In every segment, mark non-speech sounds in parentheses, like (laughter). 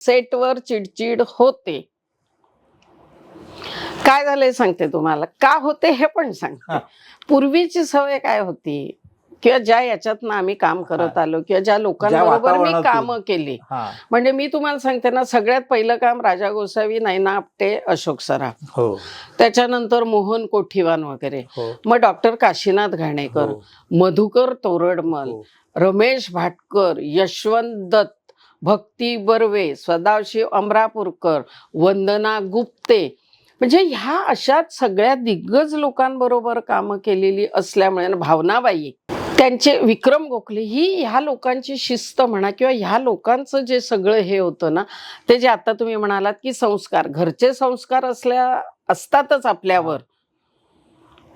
सेटवर चिडचिड होते. काय झालंय सांगते तुम्हाला? का होते हे पण. सांगते. पूर्वीची सवय काय होती? किंवा ज्या याच्यातनं आम्ही काम करत आलो किंवा ज्या लोकांबरोबर मी. कामं केली. म्हणजे मी तुम्हाला सांगते ना सगळ्यात पहिलं काम राजा गोसावी नैना आपटे अशोक सराफ. हो. त्याच्यानंतर मोहन कोठीवान वगैरे. हो. मग डॉक्टर काशीनाथ घाणेकर हो, मधुकर तोरडमल हो. रमेश भाटकर यशवंत दत्त भक्ती बर्वे सदाशिव अमरापूरकर वंदना गुप्ते. म्हणजे ह्या अशा सगळ्या दिग्गज लोकांबरोबर कामं केलेली असल्यामुळे भावनाबाई त्यांचे विक्रम गोखले ही ह्या लोकांची शिस्त म्हणा किंवा ह्या लोकांचं जे सगळं हे होतं ना ते जे आता तुम्ही म्हणालात की संस्कार घरचे संस्कार असल्या असतातच आपल्यावर.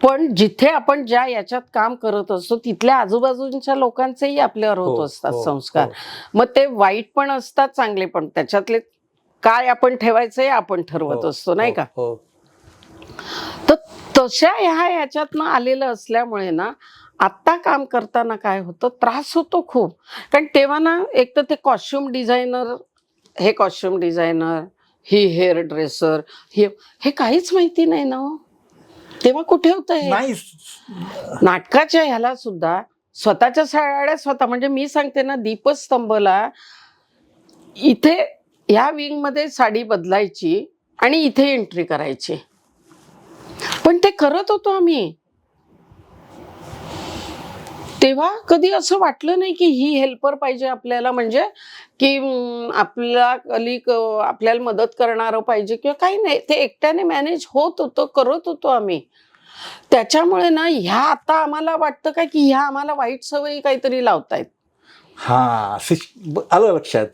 पण जिथे आपण ज्या याच्यात काम करत असतो तिथल्या आजूबाजूच्या लोकांचेही आपल्यावर होत असतात हो, संस्कार. हो. मग ते वाईट पण असतात चांगले पण. त्याच्यातले काय आपण ठेवायचं हे आपण ठरवत हो, असतो नाही का? तर तशा ह्या ह्याच्यातनं आलेलं असल्यामुळे ना आत्ता काम करताना काय होतं त्रास होतो खूप. कारण तेव्हा ना एक तर ते कॉस्ट्युम डिझायनर हे कॉस्ट्युम डिझायनर ही हेअर ड्रेसर हे हे काहीच माहिती नाही ना हो. तेव्हा कुठे होतं हे? नाही. नाटकाच्या ह्याला सुद्धा स्वतःच्या साड्या स्वतः म्हणजे मी सांगते ना दीपस्तंभला इथे ह्या विंगमध्ये साडी बदलायची आणि इथे एंट्री करायची. पण ते करत होतो आम्ही. तेव्हा कधी असं वाटलं नाही की ही हेल्पर पाहिजे आपल्याला म्हणजे की आपला कलिक आपल्याला मदत करणारं पाहिजे किंवा काही नाही. ते एकट्याने मॅनेज होत होतं करत होतो आम्ही. त्याच्यामुळे ना ह्या आता आम्हाला वाटतं काय की ह्या आम्हाला वाईट सवयी काहीतरी लावतायत. हा आलं लक्षात?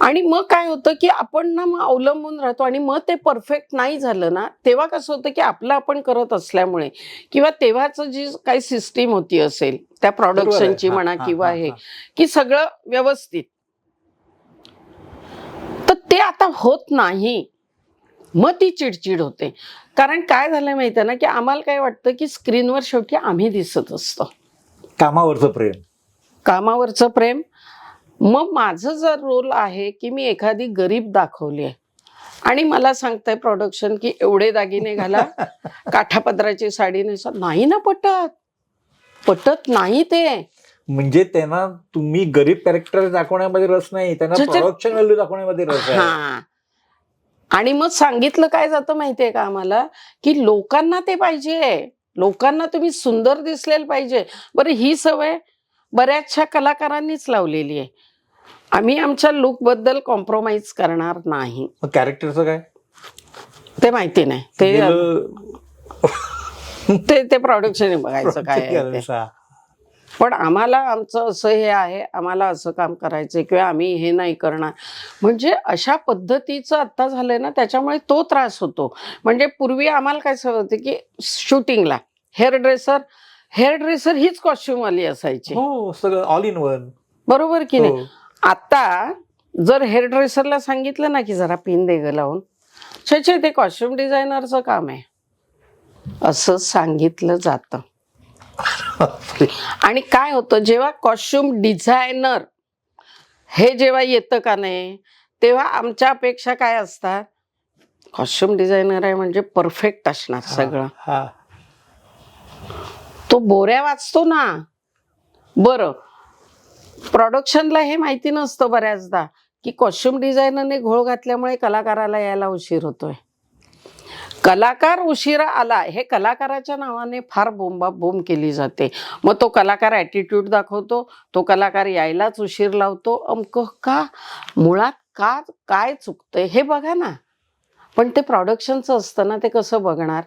आणि मग काय होतं की आपण ना मग अवलंबून राहतो आणि मग ते परफेक्ट नाही झालं ना तेव्हा कसं होतं की आपलं आपण करत असल्यामुळे किंवा तेव्हाच जी काही सिस्टीम होती असेल त्या प्रॉडक्शनची म्हणा किंवा हा. की सगळं व्यवस्थित. तर ते आता होत नाही. मग ती चिडचिड होते. कारण काय झालंय माहिती आहे ना की आम्हाला काय वाटतं की स्क्रीनवर शेवटी आम्ही दिसत असतो. कामावरचं प्रेम. कामावरचं प्रेम मग माझं जर रोल आहे की मी एखादी गरीब दाखवली आहे आणि मला सांगताय प्रोडक्शन की एवढे दागिने घाला (laughs) काठापदराची साडी नेसा नाही ना पटत. पटत नाही ते. म्हणजे त्यांना तुम्ही गरीब कॅरेक्टर दाखवण्यामध्ये रस नाही त्यांना जे- जे- प्रोडक्शन व्हॅल्यू दाखवण्यामध्ये रस आहे. हा. आणि मग सांगितलं काय जातं माहितीये का आम्हाला? की लोकांना ते पाहिजे. लोकांना तुम्ही सुंदर दिसलेलं पाहिजे. बरं ही सवय बऱ्याचशा कलाकारांनीच लावलेली आहे. आम्ही आमच्या लुकबद्दल कॉम्प्रोमाइज करणार नाही. मग कॅरेक्टरचं काय? ते माहिती नाही. ते (laughs) ते ते प्रोडक्शन बघायचं काय आहे ते. पण आम्हाला आमचं असं हे आहे आम्हाला असं काम करायचंय किंवा आम्ही हे नाही करणार. म्हणजे अशा पद्धतीचं आता झालंय ना त्याच्यामुळे तो त्रास होतो. म्हणजे पूर्वी आम्हाला काय सवय होती की शूटिंगला हेअर ड्रेसर हेअर ड्रेसर हीच कॉस्ट्युम वाली असायची. हो सगळं ऑल इन वन बरोबर की नाही? हो. आता जर हेअर ड्रेसरला सांगितलं ना की जरा पिन दे ग लावून छे छे ते कॉस्ट्युम डिझायनरचं काम आहे. असं सांगितलं जातं. आणि काय होतं जेव्हा कॉस्ट्युम डिझायनर हे जेव्हा येतं का नाही तेव्हा आमच्या अपेक्षा काय असतात? कॉस्ट्युम डिझायनर आहे म्हणजे परफेक्ट असणार सगळं. हा. तो बोऱ्या वाचतो ना. बरं. प्रोडक्शनला हे माहिती नसतं बऱ्याचदा की कॉस्ट्युम डिझायनरने घोळ घातल्यामुळे कलाकाराला यायला उशीर होतोय. कलाकार उशिरा आला हे कलाकाराच्या नावाने फार बोंबा बोंब केली जाते. मग तो कलाकार ॲटिट्यूड दाखवतो तो कलाकार यायलाच उशीर लावतो. अमक का? मुळात का काय चुकतंय? हे बघा ना. पण ते प्रॉडक्शनचं असतं ना ते कसं बघणार?